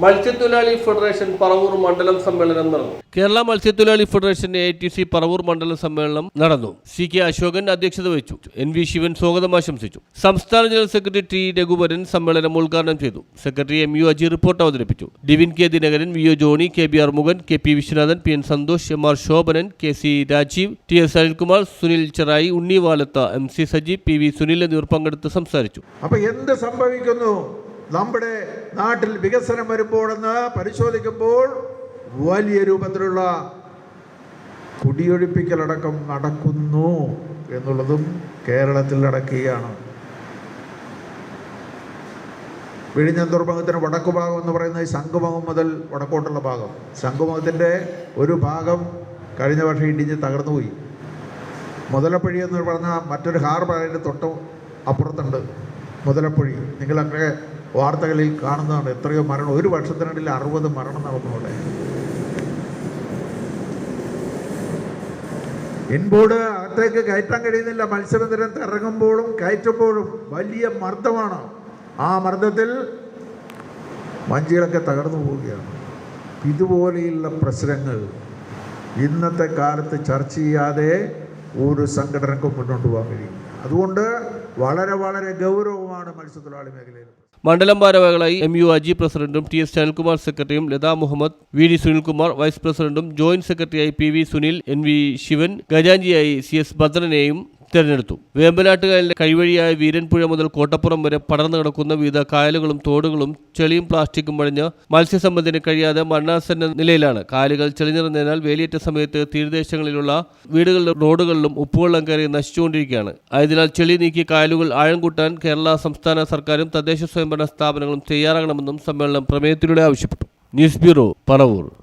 മത്സ്യത്തൊഴിലാളി ഫെഡറേഷൻ പറവൂർ മണ്ഡലം സമ്മേളനം നടന്നു. കേരള മത്സ്യത്തൊഴിലാളി federation A T C Paravur മണ്ഡലം സമ്മേളനം നടന്നു. സി കെ അശോകൻ അധ്യക്ഷത വഹിച്ചു. എൻ വി ശിവൻ സ്വാഗതം ആശംസിച്ചു. സംസ്ഥാന ജനറൽ സെക്രട്ടറി ടി രഘുവരൻ സമ്മേളനം ഉദ്ഘാടനം ചെയ്തു. Secretary M U Aji report അവതരിപ്പിച്ചു. Divin K Dinakaran V O Johny K B R Mukan K P Viswanathan P N Santhosh M R Shobhanan K C Rajeev T S Anilkumar Sunil Cherai Unni Valath M C Saji P V Sunil എന്നിവർ പങ്കെടുത്ത് സംസാരിച്ചു. അപ്പൊ എന്ത് സംഭവിക്കുന്നു? നമ്മുടെ നാട്ടിൽ വികസനം വരുമ്പോഴെന്ന് പരിശോധിക്കുമ്പോൾ വലിയ രൂപത്തിലുള്ള കുടിയൊഴിപ്പിക്കലടക്കം നടക്കുന്നു എന്നുള്ളതും കേരളത്തിൽ നടക്കുകയാണ്. വിഴിഞ്ഞം തുറമുഖത്തിന് വടക്കു ഭാഗം എന്ന് പറയുന്നത് ശംഖുമുഖം മുതൽ വടക്കോട്ടുള്ള ഭാഗം. ശംഖുമുഖത്തിന്റെ ഒരു ഭാഗം കഴിഞ്ഞ വർഷം ഇടിഞ്ഞ് തകർന്നുപോയി. മുതലപ്പുഴി എന്ന് പറഞ്ഞാൽ മറ്റൊരു ഹാർബർ അതിന്റെ തൊട്ട് അപ്പുറത്തുണ്ട് മുതലപ്പുഴി. നിങ്ങളൊക്കെ വാർത്തകളിൽ കാണുന്നതാണ് എത്രയോ മരണം. ഒരു വർഷത്തിനിടയിൽ അറുപത് മരണം നടന്നു അവിടെ. ഇൻബോർഡ് അകത്തേക്ക് കയറ്റാൻ കഴിയുന്നില്ല. മത്സ്യബന്ധനത്തിൽ ഇറങ്ങുമ്പോഴും കയറ്റുമ്പോഴും വലിയ മർദ്ദമാണ്. ആ മർദ്ദത്തിൽ വഞ്ചികളൊക്കെ തകർന്നു പോവുകയാണ്. ഇതുപോലെയുള്ള പ്രശ്നങ്ങൾ ഇന്നത്തെ കാലത്ത് ചർച്ച ചെയ്യാതെ ഒരു സംഘടനക്കും മുന്നോട്ട് പോകാൻ കഴിയും. അതുകൊണ്ട് വളരെ വളരെ ഗൗരവമാണ് മത്സ്യത്തൊഴിലാളി മേഖലയിൽ മണ്ഡലം ഭാരവാഹികളായി എം യു അജി പ്രസിഡന്റും ടി എസ് അനിൽകുമാർ സെക്രട്ടറിയും Latha Muhammad V D Sunilkumar vice പ്രസിഡന്റും ജോയിന്റ് സെക്രട്ടറിയായി P V Sunil N V Shivan ഖജാഞ്ചിയായി C S ഭദ്രനെയും തെരഞ്ഞെടുത്തു. വേമ്പനാട്ടുകായലിന്റെ കൈവഴിയായ വീരൻപുഴ മുതൽ കോട്ടപ്പുറം വരെ പടർന്നു കിടക്കുന്ന വിവിധ കായലുകളും തോടുകളും ചെളിയും പ്ലാസ്റ്റിക്കും മഴിഞ്ഞ് മത്സ്യസമ്പത്തിന് കഴിയാതെ മണ്ണാസന്ന നിലയിലാണ്. കായലുകൾ ചെളിനിറഞ്ഞതിനാൽ വേലിയേറ്റ സമയത്ത് തീരദേശങ്ങളിലുള്ള വീടുകളിലും റോഡുകളിലും ഉപ്പുവെള്ളം കയറി നശിച്ചുകൊണ്ടിരിക്കുകയാണ്. ആയതിനാൽ ചെളി നീക്കി കായലുകൾ ആഴം കൂട്ടാൻ കേരള സംസ്ഥാന സർക്കാരും തദ്ദേശ സ്വയംഭരണ സ്ഥാപനങ്ങളും തയ്യാറാകണമെന്നും സമ്മേളനം പ്രമേയത്തിലൂടെ ആവശ്യപ്പെട്ടു. News bureau Paravur.